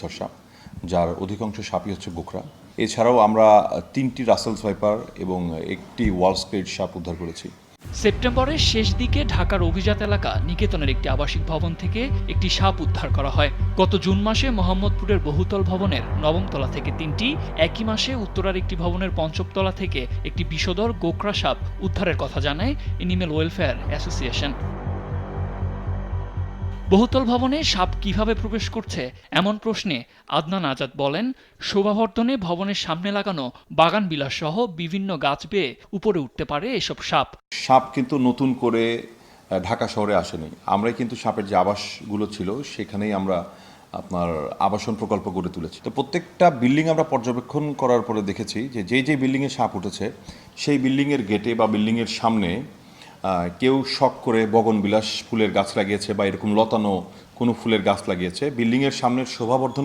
নিশিচর সাপ, যার অধিকাংশ সাপই হচ্ছে গোখরা। এছাড়াও আমরা তিনটি রাসেলস ভাইপার এবং একটি ওয়াল সাপ উদ্ধার করেছি। সেপ্টেম্বরের শেষ দিকে ঢাকার অভিজাত এলাকা নিকেতনের একটি আবাসিক ভবন থেকে একটি সাপ উদ্ধার করা হয়। গত জুন মাসে মোহাম্মদপুরের বহুতল ভবনের নবম তলা থেকে তিনটি, একই মাসে উত্তরার একটি ভবনের পঞ্চম তলা থেকে একটি বিষধর গোকরা সাপ উদ্ধারের কথা জানায় এনিমেল ওয়েলফেয়ার অ্যাসোসিয়েশন। বহুতল ভবনে সাপ কীভাবে প্রবেশ করছে এমন প্রশ্নে আদনান আজাদ বলেন, শোভাবর্ধনে ভবনের সামনে লাগানো বাগান বিলাস সহ বিভিন্ন গাছ বেয়ে উপরে উঠতে পারে এসব সাপ। সাপ কিন্তু নতুন করে ঢাকা শহরে আসেনি। আমরাই কিন্তু সাপের যে আবাসগুলো ছিল, সেখানেই আমরা আপনার আবাসন প্রকল্প গড়ে তুলেছি। তো প্রত্যেকটা বিল্ডিং আমরা পর্যবেক্ষণ করার পরে দেখেছি যে, যেই যে বিল্ডিংয়ে সাপ উঠেছে, সেই বিল্ডিংয়ের গেটে বা বিল্ডিংয়ের সামনে কেউ শখ করে বগনবিলাস ফুলের গাছ লাগিয়েছে বা এরকম লতানো কোনো ফুলের গাছ লাগিয়েছে, বিল্ডিংয়ের সামনের শোভাবর্ধন